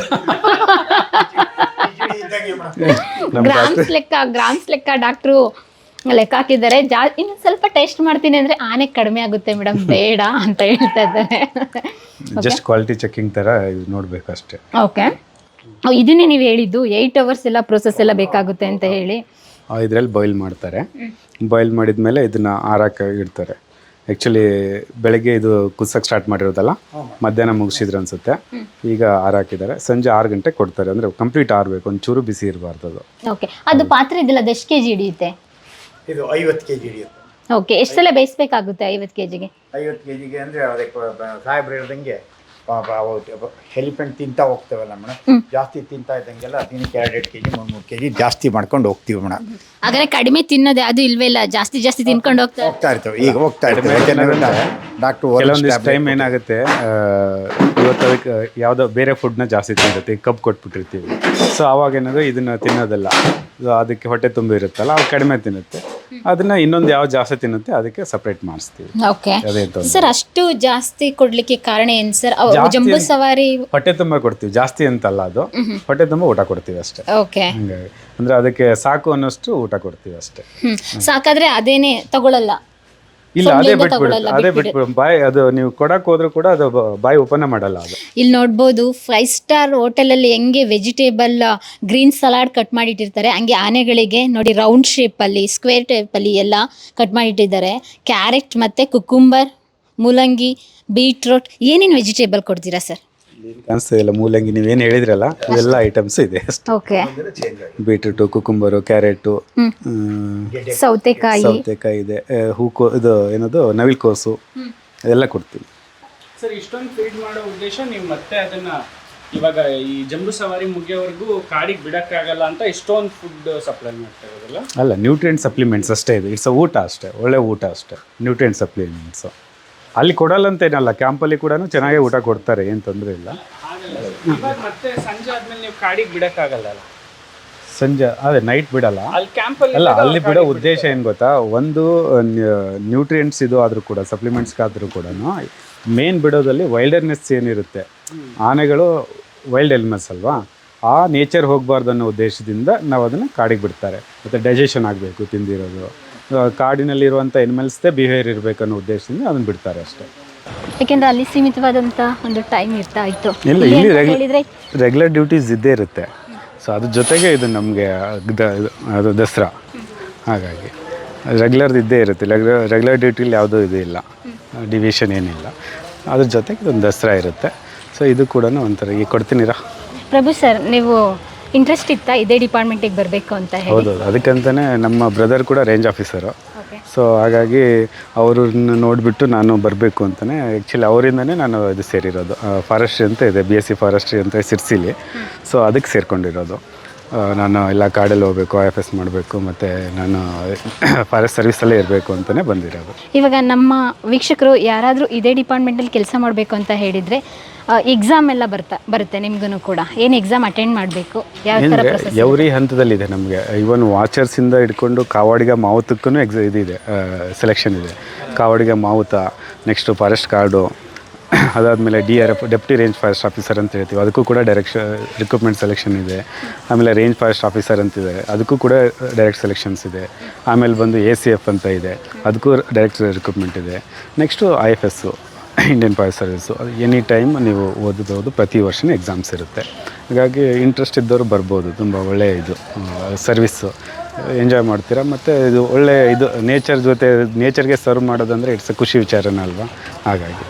B: ಗ್ರಾಮ್ಸ್ ಲೆಕ್ಕ ಗ್ರಾಮ್ಸ್ ಲೆಕ್ಕ ಡಾಕ್ಟ್ರು ಲೆಕ್ಕ ಹಾಕಿದ್ದಾರೆ. ಜಾ ಇನ್ನು ಸ್ವಲ್ಪ ಟೇಸ್ಟ್ ಮಾಡ್ತೀನಿ ಅಂದ್ರೆ ಆನೆ ಕಡಿಮೆ ಆಗುತ್ತೆ ಮೇಡಮ್. *laughs* ಬೇಡ ಅಂತ ಹೇಳ್ತಾ ಇದ್ದಾರೆ.
C: ಜಸ್ಟ್ ಕ್ವಾಲಿಟಿ ಚೆಕಿಂಗ್ ಥರ ಇದು ನೋಡಬೇಕು ಅಷ್ಟೇ.
B: ಓಕೆ ಇದನ್ನೇ ನೀವು ಹೇಳಿದ್ದು ಏಯ್ಟ್ ಅವರ್ಸ್ ಎಲ್ಲ ಪ್ರೊಸೆಸ್ ಎಲ್ಲ ಬೇಕಾಗುತ್ತೆ ಅಂತ ಹೇಳಿ.
C: ಇದರಲ್ಲಿ ಬಾಯ್ಲ್ ಮಾಡ್ತಾರೆ. ಬಾಯ್ಲ್ ಮಾಡಿದ ಮೇಲೆ ಇದನ್ನು ಆರಕ್ಕೆ ಇಡ್ತಾರೆ. ಆ್ಯಕ್ಚುಲಿ ಬೆಳಗ್ಗೆ ಇದು ಕುಸಕ್ಕೆ ಸ್ಟಾರ್ಟ್ ಮಾಡಿರೋದಲ್ಲ? ಮಧ್ಯಾಹ್ನ ಮುಗಿಸಿದ್ರು ಅನ್ಸುತ್ತೆ. ಈಗ ಆರಾಕಿದ್ದಾರೆ ಸಂಜೆ ಆರು ಗಂಟೆ ಕೊಡ್ತಾರೆ. ಅಂದರೆ ಕಂಪ್ಲೀಟ್ ಆರಬೇಕು. ಒಂಚೂರು ಬಿಸಿ ಇರಬಾರ್ದು ಅದು.
B: ಓಕೆ ಅದು ಪಾತ್ರೆ ಇದೆಲ್ಲ ಅದು ಎಷ್ಟು ಕೆ ಜಿ ಹಿಡಿಯುತ್ತೆ?
F: ಇದು ಐವತ್ತು ಕೆ ಜಿ ಹಿಡಿಯುತ್ತೆ.
B: ಓಕೆ ಎಷ್ಟು ಸಲ ಬೇಯಿಸಬೇಕಾಗುತ್ತೆ ಐವತ್ತು ಕೆ ಜಿಗೆ
F: ಐವತ್ತು ಕೆ ಜಿಗೆ ಅಂದರೆ ಅದಕ್ಕೆ ಸಾಹೇಬ್ರು ಹೇಳ್ದಂಗೆ ಹೆಲಿಫೆಂಟ್ ತಿಂತಾ ಹೋಗ್ತೇವಲ್ಲ ಮೇಡಮ್ ಜಾಸ್ತಿ ತಿಂತಾ ಇದ್ದಂಗೆಲ್ಲ ದಿನಕ್ಕೆ ಎರಡು ಎರಡು ಕೆ ಜಿ ಮೂರು ಮೂರು ಕೆ ಜಿ ಜಾಸ್ತಿ ಮಾಡ್ಕೊಂಡು ಹೋಗ್ತೀವಿ ಮೇಡಮ್
B: ಹಾಗಾದ್ರೆ ಕಡಿಮೆ ತಿನ್ನೋದೇ ಅದು ಇಲ್ವೇ ಇಲ್ಲ ಜಾಸ್ತಿ ಜಾಸ್ತಿ ತಿನ್ಕೊಂಡು ಹೋಗ್ತಾ
F: ಹೋಗ್ತಾ ಇರ್ತೇವೆ ಈಗ ಹೋಗ್ತಾ ಇರ್ತೇವೆ. ಯಾಕೆಂದ್ರೆ ಡಾಕ್ಟರ್
C: ಕೆಲವೊಂದಿಷ್ಟು ಟೈಮ್ ಏನಾಗುತ್ತೆ ಇವತ್ತು ಅದಕ್ಕೆ ಯಾವುದೋ ಬೇರೆ ಫುಡ್ನ ಜಾಸ್ತಿ ತಿಂದಿರ್ತೀವಿ ಕಬ್ಬು ಕೊಟ್ಬಿಟ್ಟಿರ್ತೀವಿ. ಸೊ ಅವಾಗ ಏನಾದ್ರು ಇದನ್ನ ತಿನ್ನೋದಲ್ಲ. ಅದಕ್ಕೆ ಹೊಟ್ಟೆ ತುಂಬ ಇರುತ್ತಲ್ಲ ಅದು ಕಡಿಮೆ ತಿನ್ನುತ್ತೆ. ಅದನ್ನ ಇನ್ನೊಂದು ಯಾವ ಜಾಸ್ತಿ ತಿನ್ನುತ್ತೆ ಅದಕ್ಕೆ ಸಪ್ರೇಟ್ ಮಾಡಿಸ್ತೀವಿ.
B: ಓಕೆ
C: ಅದೇ ತೊಂದ್ರೆ.
B: ಸರ್ ಅಷ್ಟು ಜಾಸ್ತಿ ಕೊಡ್ಲಿಕ್ಕೆ ಕಾರಣ ಏನ್ ಸರ್
C: ಜಾಸ್ತಿ
B: ಜಂಬೂ ಸವಾರಿ
C: ಹೊಟ್ಟೆ ತುಂಬ ಕೊಡ್ತೀವಿ ಜಾಸ್ತಿ ಅಂತಲ್ಲ ಅದು. ಹೊಟ್ಟೆ ತುಂಬ ಊಟ ಕೊಡ್ತೀವಿ ಅಷ್ಟೇ.
B: ಓಕೆ
C: ಹಂಗಾಗಿ. ಅಂದ್ರೆ ಅದಕ್ಕೆ ಸಾಕು ಅನ್ನೋಷ್ಟು ಊಟ ಕೊಡ್ತೀವಿ ಅಷ್ಟೇ.
B: ಹ್ಮ್. ಸಾಕಾದ್ರೆ ಅದೇನೆ ತಗೊಳಲ್ಲ.
C: ಇಲ್ಲ ಅದೇ
B: ಬಿಟ್ಬಿಡು
C: ಅದೇ
B: ಬಿಟ್ಬಿಡು.
C: ಬಾಯ್ ಅದು ನೀವು ಕೊಡಕ್ ಹೋದ್ರು ಕೂಡ ಅದು ಬಾಯ್ ಓಪನ್ ಮಾಡಲ್ಲ ಅದು.
B: ಇಲ್ಲಿ ನೋಡ್ಬೋದು ಫೈವ್ ಸ್ಟಾರ್ ಹೋಟೆಲ್ ಅಲ್ಲಿ ಹೆಂಗೆ ವೆಜಿಟೇಬಲ್ ಗ್ರೀನ್ ಸಲಾಡ್ ಕಟ್ ಮಾಡಿಟ್ಟಿರ್ತಾರೆ. ಹಂಗೆ ಆನೆಗಳಿಗೆ ನೋಡಿ ರೌಂಡ್ ಅಲ್ಲಿ ಸ್ಕ್ವೇರ್ ಟೈಪಲ್ಲಿ ಎಲ್ಲ ಕಟ್ ಮಾಡಿಟ್ಟಿದ್ದಾರೆ. ಕ್ಯಾರೆಟ್ ಮತ್ತೆ ಕುಕುಂಬರ್ ಮೂಲಂಗಿ ಬೀಟ್ರೋಟ್ ಏನೇನು ವೆಜಿಟೇಬಲ್ ಕೊಡ್ತೀರಾ ಸರ್?
C: ಕಾಣಿಸ್ತಾ ಇಲ್ಲ. ಮೂಲಂಗಿ ನೀವೇನು ಹೇಳಿದ್ರಲ್ಲ ಇವೆಲ್ಲ ಐಟಮ್ಸ್ ಇದೆ. ಅಷ್ಟೇ
B: ಓಕೆ
C: ಬೀಟ್ರೂಟು ಕುಕುಂಬರು ಕ್ಯಾರೆಟು
B: ಸೌತೆಕಾಯಿ.
C: ಸೌತೆಕಾಯಿ ಇದೆ. ಹೂಕೋ ಇದು ಏನದು ನವಿಲ್ ಕೋಸು ಅದೆಲ್ಲ ಕೊಡ್ತೀವಿ
G: ಸರ್ ಇಷ್ಟೊಂದು ಫೀಡ್ ಮಾಡೋ ಉದ್ದೇಶ ನೀವು ಮತ್ತೆ ಅದನ್ನ ಇವಾಗ ಈ ಜಂಬು ಸವಾರಿ ಮುಗಿಯೋವರೆಗೂ ಕಾಡಿಗೆ ಬಿಡಕ್ಕಾಗಲ್ಲ ಅಂತ ಇಷ್ಟೊಂದು ಫುಡ್ ಸಪ್ಲೈ ಮಾಡ್ತಾ ಇರೋದಲ್ಲ?
C: ಅಲ್ಲ ನ್ಯೂಟ್ರಿಯೆಂಟ್ ಸಪ್ಲಿಮೆಂಟ್ಸ್ ಅಷ್ಟೇ ಇದು. ಇಟ್ಸ್ ಊಟ ಅಷ್ಟೇ. ಒಳ್ಳೆ ಊಟ ಅಷ್ಟೇ. ನ್ಯೂಟ್ರಿಯೆಂಟ್ ಸಪ್ಲಿಮೆಂಟ್ಸು ಅಲ್ಲಿ ಕೊಡಲ್ಲ ಅಂತ ಏನಲ್ಲ ಕ್ಯಾಂಪಲ್ಲಿ ಕೂಡ ಚೆನ್ನಾಗೇ ಊಟ ಕೊಡ್ತಾರೆ ಏನು ತೊಂದರೆ ಇಲ್ಲ.
G: ಇವಾಗ ಮತ್ತೆ ಸಂಜೆ ಆದ್ಮೇಲೆ ನೀವು ಕಾಡಿಗೆ ಬಿಡಕ್ಕಾಗಲ್ಲ ಅಲ್ಲ?
C: ಸಂಜೆ ಅದೇ ನೈಟ್ ಬಿಡಲ್ಲ.
G: ಅಲ್ಲಿ ಕ್ಯಾಂಪಲ್ಲಿ
C: ಅಲ್ಲ ಅಲ್ಲಿ ಬಿಡೋ ಉದ್ದೇಶ ಏನು ಗೊತ್ತಾ? ಒಂದು ನ್ಯೂಟ್ರಿಯೆಂಟ್ಸ್ ಇದು ಆದರೂ ಕೂಡ ಸಪ್ಲಿಮೆಂಟ್ಸ್ಗಾದರೂ ಕೂಡ ಮೇನ್ ಬಿಡೋದಲ್ಲಿ ವೈಲ್ಡರ್ನೆಸ್ ಏನಿರುತ್ತೆ? ಆನೆಗಳು ವೈಲ್ಡ್ ಎಲಿಮೆಂಟ್ಸ್ ಅಲ್ವಾ? ಆ ನೇಚರ್ ಹೋಗಬಾರ್ದು ಅನ್ನೋ ಉದ್ದೇಶದಿಂದ ನಾವು ಅದನ್ನು ಕಾಡಿಗೆ ಬಿಡ್ತಾರೆ. ಮತ್ತು ಡೈಜೆಷನ್ ಆಗಬೇಕು ತಿಂದಿರೋದು. ಕಾಡಿನಲ್ಲಿರುವಂಥ ಎನಿಮಲ್ಸ್ದೇ ಬಿಹೇವಿಯರ್ ಇರಬೇಕು ಅನ್ನೋ ಉದ್ದೇಶದಿಂದ ಅದನ್ನು ಬಿಡ್ತಾರೆ ಅಷ್ಟೇ.
B: ಯಾಕೆಂದ್ರೆ ಅಲ್ಲಿ ಸೀಮಿತವಾದಂಥ ಒಂದು ಟೈಮ್ ಇರ್ತಾ ಇತ್ತು.
C: ಇಲ್ಲ
B: ಇಲ್ಲಿ
C: ರೆಗ್ಯುಲರ್ ಡ್ಯೂಟೀಸ್ ಇದ್ದೇ ಇರುತ್ತೆ. ಸೊ ಅದ್ರ ಜೊತೆಗೆ ಇದು ನಮಗೆ ಅದು ದಸರಾ. ಹಾಗಾಗಿ ರೆಗ್ಯುಲರ್ ಇದ್ದೇ ಇರುತ್ತೆ. ರೆಗ್ಯುಲರ್ ರೆಗ್ಯುಲರ್ ಡ್ಯೂಟಿಲಿ ಯಾವುದೂ ಇದು ಇಲ್ಲ. ಡಿವಿಷನ್ ಏನಿಲ್ಲ. ಅದ್ರ ಜೊತೆಗೆ ಇದೊಂದು ದಸರಾ ಇರುತ್ತೆ. ಸೊ ಇದು ಕೂಡ ಒಂಥರ ಈಗ ಕೊಡ್ತೀನಿರಾ?
B: ಪ್ರಭು ಸರ್ ನೀವು ಇಂಟ್ರೆಸ್ಟ್ ಇತ್ತಾ ಇದೇ ಡಿಪಾರ್ಟ್ಮೆಂಟಿಗೆ ಬರಬೇಕು ಅಂತ ಹೇಳಿ?
C: ಹೌದು ಅದಕ್ಕಂತಲೇ ನಮ್ಮ ಬ್ರದರ್ ಕೂಡ ರೇಂಜ್ ಆಫೀಸರು ಸೊ ಹಾಗಾಗಿ ಅವ್ರನ್ನ ನೋಡಿಬಿಟ್ಟು ನಾನು ಬರಬೇಕು ಅಂತಲೇ ಆ್ಯಕ್ಚುಲಿ ಅವರಿಂದನೇ ನಾನು ಇದು ಸೇರಿರೋದು. ಫಾರೆಸ್ಟ್ರಿ ಅಂತ ಇದೆ ಬಿ ಎಸ್ ಸಿ ಫಾರೆಸ್ಟ್ರಿ ಅಂತ ಸಿರ್ಸಿಲಿ ಸೊ ಅದಕ್ಕೆ ಸೇರಿಕೊಂಡಿರೋದು. ನಾನು ಎಲ್ಲ ಕಾಡಲ್ಲಿ ಹೋಗಬೇಕು ಐ ಎಫ್ ಎಸ್ ಮಾಡಬೇಕು ಮತ್ತು ನಾನು ಫಾರೆಸ್ಟ್ ಸರ್ವಿಸಲ್ಲೇ ಇರಬೇಕು ಅಂತಲೇ ಬಂದಿರೋದು.
B: ಇವಾಗ ನಮ್ಮ ವೀಕ್ಷಕರು ಯಾರಾದರೂ ಇದೇ ಡಿಪಾರ್ಟ್ಮೆಂಟಲ್ಲಿ ಕೆಲಸ ಮಾಡಬೇಕು ಅಂತ ಹೇಳಿದರೆ ಎಕ್ಸಾಮ್ ಎಲ್ಲ ಬರ್ತಾ ಬರುತ್ತೆ ನಿಮ್ಗೂ ಕೂಡ. ಏನು ಎಕ್ಸಾಮ್ ಅಟೆಂಡ್ ಮಾಡಬೇಕು? ಯಾವ ಥರ
C: ಎವ್ರಿ ಹಂತದಲ್ಲಿದೆ ನಮಗೆ. ಇವನ್ ವಾಚರ್ಸಿಂದ ಹಿಡ್ಕೊಂಡು ಕಾವಾಡಿಗ ಮಾವುತಕ್ಕೂ ಎಕ್ಸ ಇದಿದೆ ಸೆಲೆಕ್ಷನ್ ಇದೆ. ಕಾವಾಡಿಗ ಮಾವುತ ನೆಕ್ಸ್ಟು ಫಾರೆಸ್ಟ್ ಕಾರ್ಡು ಅದಾದಮೇಲೆ D R F deputy range forest officer ಅಂತ ಹೇಳ್ತೀವಿ. ಅದಕ್ಕೂ ಕೂಡ ಡೈರೆಕ್ಷನ್ ರಿಕ್ರೂಟ್ಮೆಂಟ್ ಸೆಲೆಕ್ಷನ್ ಇದೆ. ಆಮೇಲೆ ರೇಂಜ್ ಫಾರೆಸ್ಟ್ ಆಫೀಸರ್ ಅಂತಿದೆ ಅದಕ್ಕೂ ಕೂಡ ಡೈರೆಕ್ಟ್ ಸೆಲೆಕ್ಷನ್ಸ್ ಇದೆ. ಆಮೇಲೆ ಬಂದು ಎ ಸಿ ಎಫ್ ಅಂತ ಇದೆ. ಅದಕ್ಕೂ ಡೈರೆಕ್ಟ್ ರಿಕ್ರೂಟ್ಮೆಂಟ್ ಇದೆ. Next I F S Indian forest service ಅದು ಎನಿ ಟೈಮ್ ನೀವು ಓದಬಹುದು, ಪ್ರತಿ ವರ್ಷವೂ ಎಕ್ಸಾಮ್ಸ್ ಇರುತ್ತೆ. ಹಾಗಾಗಿ ಇಂಟ್ರೆಸ್ಟ್ ಇದ್ದವರು ಬರ್ಬೋದು, ತುಂಬ ಒಳ್ಳೆಯ ಇದು ಸರ್ವಿಸ್ಸು ಎಂಜಾಯ್ ಮಾಡ್ತೀರಾ? ಮತ್ತು ಇದು ಒಳ್ಳೆಯ ಇದು ನೇಚರ್ ಜೊತೆ ನೇಚರ್ಗೆ ಸರ್ವ್ ಮಾಡೋದಂದರೆ ಇಟ್ಸ್ ಖುಷಿ ವಿಚಾರನ ಅಲ್ವಾ? ಹಾಗಾಗಿ.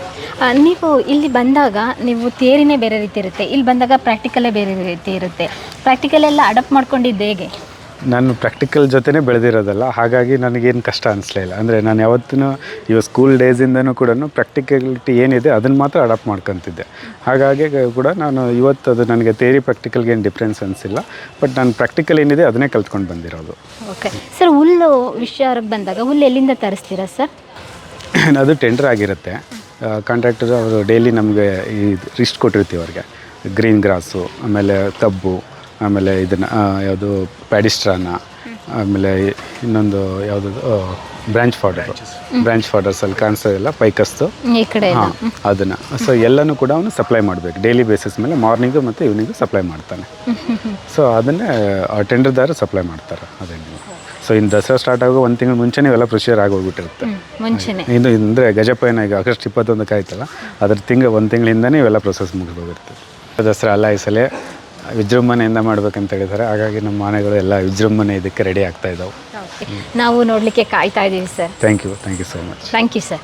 B: ನೀವು ಇಲ್ಲಿ ಬಂದಾಗ ನೀವು ಥಿಯರಿನೇ ಬೇರೆ ರೀತಿ ಇರುತ್ತೆ. ಇಲ್ಲಿ ಬಂದಾಗ ಪ್ರಾಕ್ಟಿಕಲೇ ಬೇರೆ ರೀತಿ ಇರುತ್ತೆ. ಪ್ರಾಕ್ಟಿಕಲೆಲ್ಲ ಅಡಪ್ಟ್ ಮಾಡ್ಕೊಂಡಿದ್ದು ಹೇಗೆ?
C: ನಾನು ಪ್ರಾಕ್ಟಿಕಲ್ ಜೊತೆನೇ ಬೆಳೆದಿರೋದಲ್ಲ ಹಾಗಾಗಿ ನನಗೇನು ಕಷ್ಟ ಅನಿಸ್ಲಿಲ್ಲ ಅಂದರೆ ನಾನು ಯಾವತ್ತೂ ಇವಾಗ ಸ್ಕೂಲ್ ಡೇಸಿಂದನೂ ಕೂಡ ಪ್ರಾಕ್ಟಿಕಲಿಟಿ ಏನಿದೆ ಅದನ್ನು ಮಾತ್ರ ಅಡಾಪ್ಟ್ ಮಾಡ್ಕೊತಿದ್ದೆ. ಹಾಗಾಗಿ ಕೂಡ ನಾನು ಇವತ್ತು ಅದು ನನಗೆ ಥೇರಿ ಪ್ರಾಕ್ಟಿಕಲ್ಗೆ ಏನು ಡಿಫ್ರೆನ್ಸ್ ಅನಿಸಿಲ್ಲ ಬಟ್ ನಾನು ಪ್ರಾಕ್ಟಿಕಲ್ ಏನಿದೆ ಅದನ್ನೇ ಕಲ್ತ್ಕೊಂಡು ಬಂದಿರೋದು.
B: ಓಕೆ ಸರ್ ಹುಲ್ಲು ವಿಷಯಕ್ಕೆ ಬಂದಾಗ ಹುಲ್ಲು ಎಲ್ಲಿಂದ ತರಿಸ್ತೀರಾ ಸರ್ *coughs*
C: ಅದು ಟೆಂಡರ್ ಆಗಿರುತ್ತೆ. ಕಾಂಟ್ರಾಕ್ಟರ್ ಅವರು ಡೈಲಿ ನಮಗೆ ಈ ರಿಸ್ಟ್ ಕೊಟ್ಟಿರ್ತೀವಿ ಅವ್ರಿಗೆ. ಗ್ರೀನ್ ಗ್ರಾಸು ಆಮೇಲೆ ಕಬ್ಬು ಆಮೇಲೆ ಇದನ್ನು ಯಾವುದು ಪ್ಯಾಡಿಸ್ಟ್ರಾನ ಆಮೇಲೆ ಇನ್ನೊಂದು ಯಾವುದು ಬ್ರಾಂಚ್ ಫಾಡರ್ ಬ್ರಾಂಚ್ ಕಾಣಿಸೋದಿಲ್ಲ ಪೈಕಸ್ತು
B: ಈ ಕಡೆ ಎಲ್ಲ.
C: ಹಾಂ ಅದನ್ನು. ಸೊ ಎಲ್ಲನೂ ಕೂಡ ಅವನು ಸಪ್ಲೈ ಮಾಡಬೇಕು. ಡೈಲಿ ಬೇಸಿಸ್ ಮೇಲೆ ಮಾರ್ನಿಂಗು ಮತ್ತು ಈವ್ನಿಂಗು ಸಪ್ಲೈ ಮಾಡ್ತಾನೆ. ಸೊ ಅದನ್ನೇ ಟೆಂಡರ್ದಾರ ಸಪ್ಲೈ ಮಾಡ್ತಾರೆ ಅದೇ ಸೊ ಇನ್ನು ದಸರಾ ಸ್ಟಾರ್ಟ್ ಆಗೋ ಒಂದು ತಿಂಗಳು ಮುಂಚೆನೇ ಇವೆಲ್ಲ ಪ್ರೊಸೀಜರ್ ಆಗೋಗ್ಬಿಟ್ಟಿರುತ್ತೆ.
B: ಇನ್ನು
C: ಇದು ಅಂದರೆ ಗಜಪಯನ ಈಗ ಆಗಸ್ಟ್ ಇಪ್ಪತ್ತೊಂದಕ್ಕೆ ಆಯ್ತಲ್ಲ ಅದ್ರ ತಿಂಗಳು ಒಂದು ತಿಂಗಳಿಂದನೇ ಇವೆಲ್ಲ ಪ್ರೊಸೆಸ್ ಮುಗಿದೋಗಿರ್ತದೆ ದಸರಾ ಅಲ್ಲ ಈ ಸಲ ವಿಜೃಂಭಣೆಯಿಂದ ಮಾಡ್ಬೇಕಂತ ಹೇಳಿದ್ದಾರೆ. ಹಾಗಾಗಿ ನಮ್ಮ ಆನೆಗಳು ಎಲ್ಲ ವಿಜೃಂಭಣೆ ಇದಕ್ಕೆ ರೆಡಿ ಆಗ್ತಾ ಇದ್ದಾವೆ
B: ನಾವು ನೋಡಲಿಕ್ಕೆ ಕಾಯ್ತಾ ಇದ್ದೀವಿ sir
C: thank you thank you so much
B: thank you sir